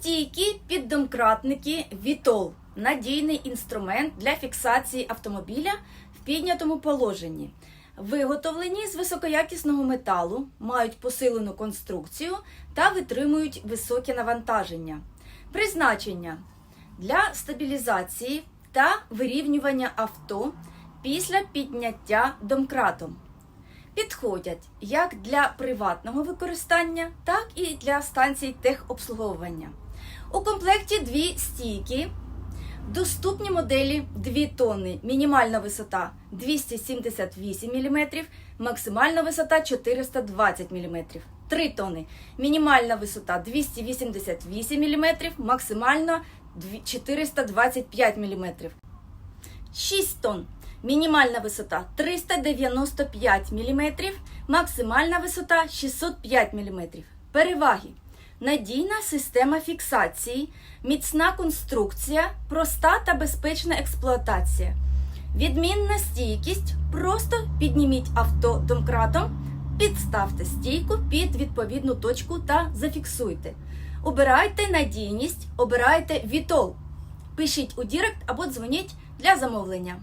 Стійкі піддомкратники Вітол надійний інструмент для фіксації автомобіля в піднятому положенні. Виготовлені з високоякісного металу, мають посилену конструкцію та витримують високе навантаження. Призначення для стабілізації та вирівнювання авто після підняття домкратом. Підходять як для приватного використання, так і для станцій техобслуговування. У комплекті дві стійки, доступні моделі 2 тонни, мінімальна висота 278 мм, максимальна висота 420 мм. 3 тонни, мінімальна висота 288 мм, максимальна 425 мм. 6 тонн. Мінімальна висота 395 мм, максимальна висота 605 мм. Переваги. Надійна система фіксації, міцна конструкція, проста та безпечна експлуатація. Відмінна стійкість. Просто підніміть авто домкратом, підставте стійку під відповідну точку та зафіксуйте. Обирайте надійність, обирайте Вітол. Пишіть у Дірект або дзвоніть для замовлення.